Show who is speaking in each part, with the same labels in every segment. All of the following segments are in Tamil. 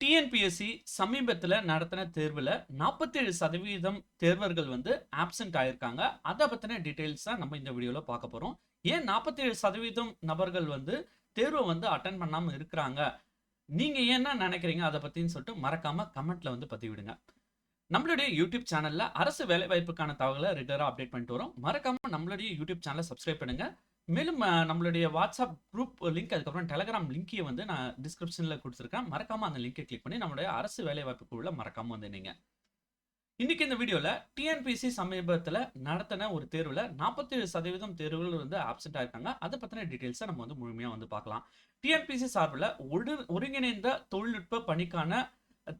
Speaker 1: டிஎன்பிஎஸ்சி சமீபத்தில் நடத்தின தேர்வில் நாற்பத்தேழு சதவீதம் தேர்வர்கள் வந்து ஆப்சென்ட் ஆயிருக்காங்க. அதை பற்றின டீட்டெயில்ஸ் தான் நம்ம இந்த வீடியோவில் பார்க்க போகிறோம் ஏன் நாற்பத்தேழு சதவீதம் நபர்கள் வந்து தேர்வை வந்து அட்டன் பண்ணாமல் இருக்கிறாங்க? நீங்கள் என்ன நினைக்கிறீங்க? அதை பற்றின்னு சொல்லிட்டு மறக்காமல் கமெண்ட்டில் வந்து பதிவிடுங்க. நம்மளுடைய யூடியூப் சேனலில் அரசு வேலைவாய்ப்புக்கான தகவலை ரெகுலராக அப்டேட் பண்ணிட்டு வரோம். மறக்காமல் நம்மளுடைய யூடியூப் சேனலை சப்ஸ்கிரைப் பண்ணுங்கள் மேலும் நம்மளுடைய வாட்ஸ்அப் குரூப் லிங்க் அதுக்கப்புறம் டெலகிராம் லிங்கையும் வந்து நான் டிஸ்கிரிப்ஷனில் கொடுத்துருக்கேன். மறக்காமல் அந்த லிங்கை கிளிக் பண்ணி நம்மளுடைய அரசு வேலைவாய்ப்பு குழுவில் மறக்காமல் வந்து நீங்கள் இன்னைக்கு இந்த வீடியோவில் டிஎன்பிசி சமீபத்தில் நடத்தின ஒரு தேர்வில் நாற்பத்தேழு சதவீதம் தேர்வுகள் வந்து ஆப்சென்ட் ஆயிருக்காங்க. அதை பற்றின டீட்டெயில்ஸை நம்ம வந்து முழுமையாக வந்து பார்க்கலாம். டிஎன்பிசி சார்பில் ஒரு ஒருங்கிணைந்த தொழில்நுட்ப பணிக்கான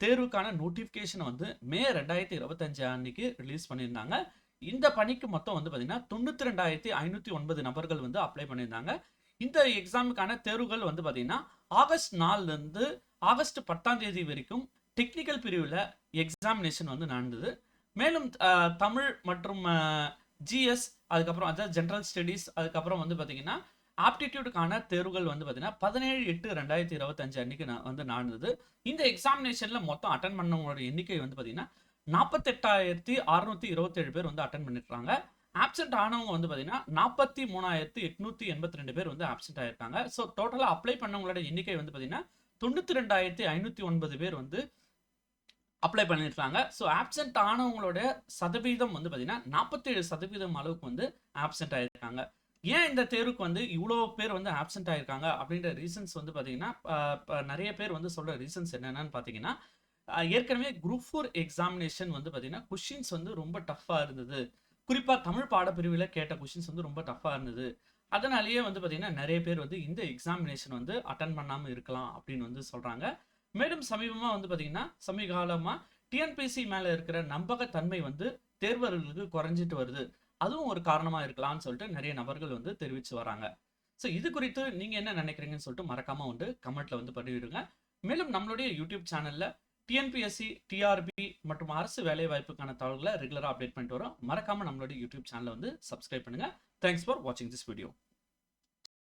Speaker 1: தேர்வுக்கான நோட்டிஃபிகேஷன் வந்து மே ரெண்டாயிரத்தி இருபத்தஞ்சு அன்னைக்கு ரிலீஸ் பண்ணியிருந்தாங்க. இந்த பணிக்கு மொத்தம் வந்து பார்த்தீங்கன்னா தொண்ணூற்றி ரெண்டாயிரத்தி ஐநூற்றி ஒன்பது நபர்கள் வந்து அப்ளை பண்ணியிருந்தாங்க. இந்த எக்ஸாமுக்கான தேர்வுகள் வந்து பார்த்தீங்கன்னா ஆகஸ்ட் நாலுலேருந்து ஆகஸ்ட் பத்தாம் தேதி வரைக்கும் டெக்னிக்கல் பிரிவில் எக்ஸாமினேஷன் வந்து நடந்தது. மேலும் அஹ், தமிழ் மற்றும் ஜிஎஸ் அதுக்கப்புறம் அதாவது ஜென்ரல் ஸ்டடீஸ் அதுக்கப்புறம் வந்து பார்த்தீங்கன்னா ஆப்டிடியூடுக்கான தேர்வுகள் வந்து பார்த்தீங்கன்னா பதினேழு எட்டு ரெண்டாயிரத்தி இருபத்தஞ்சு அன்னைக்கு வந்து நடந்தது. இந்த எக்ஸாமினேஷனில் மொத்தம் அட்டன் பண்ணவங்களோட எண்ணிக்கை வந்து பார்த்தீங்கன்னா நாற்பத்தெட்டாயிரத்தி அறுநூத்தி இருபத்தேழு பேர் வந்து அட்டன் பண்ணிருக்காங்க. ஆப்சென்ட் ஆனவங்க வந்து பார்த்தீங்கன்னா நாற்பத்தி மூணாயிரத்தி எட்நூத்தி எண்பத்தி ரெண்டு பேர் வந்து ஆப்சென்ட் ஆயிருக்காங்க. ஸோ டோட்டலாக அப்ளை பண்ணவங்களோட எண்ணிக்கை வந்து பார்த்தீங்கன்னா தொண்ணூற்றி ரெண்டாயிரத்தி ஐநூற்றி ஒன்பது பேர் வந்து அப்ளை பண்ணியிருக்காங்க ஸோ ஆப்சென்ட் ஆனவங்களோட சதவீதம் வந்து பார்த்தீங்கன்னா நாற்பத்தேழு சதவீதம் அளவுக்கு வந்து ஆப்சென்ட் ஆயிருக்காங்க. ஏன் இந்த தேர்வுக்கு வந்து இவ்வளோ பேர் வந்து ஆப்சென்ட் ஆயிருக்காங்க? அப்படின்ற ரீசன்ஸ் வந்து பார்த்தீங்கன்னா நிறைய பேர் வந்து சொல்கிற ரீசன்ஸ் என்னென்னு பார்த்தீங்கன்னா ஏற்கனவே குரூப் ஃபோர் எக்ஸாமினேஷன் வந்து பார்த்தீங்கன்னா கொஷின்ஸ் வந்து ரொம்ப டஃப்பாக இருந்தது. குறிப்பாக தமிழ் பாடப்பிரிவில் கேட்ட கொஷின்ஸ் வந்து ரொம்ப டஃப்பாக இருந்தது. அதனாலேயே வந்து பார்த்தீங்கன்னா நிறைய பேர் வந்து இந்த எக்ஸாமினேஷன் வந்து அட்டன் பண்ணாமல் இருக்கலாம் அப்படின்னு வந்து சொல்கிறாங்க மேலும் சமீபமாக வந்து பார்த்தீங்கன்னா சமீபகாலமாக டிஎன்பிசி மேலே இருக்கிற நம்பகத்தன்மை வந்து தேர்வர்களுக்கு குறைஞ்சிட்டு வருது. அதுவும் ஒரு காரணமாக இருக்கலாம்னு சொல்லிட்டு நிறைய நபர்கள் வந்து தெரிவித்து வராங்க. ஸோ இது குறித்து நீங்கள் என்ன நினைக்கிறீங்கன்னு சொல்லிட்டு மறக்காமல் வந்து கமெண்ட்டில் வந்து பதிவிடுங்க. மேலும் நம்மளுடைய யூடியூப் சேனலில் டிஎன்பிஎஸ்சி டிஆர்பி மற்றும் அரசு வேலை வாய்ப்புக்கான தகவல்களை ரெகுலராக அப்டேட் பண்ணிட்டு வரோம். மறக்காமல் நம்மளோட யூடியூப் சேனலை வந்து சப்ஸ்கிரைப் பண்ணுங்கள் தேங்க்ஸ் ஃபார் வாட்சிங் திஸ் வீடியோ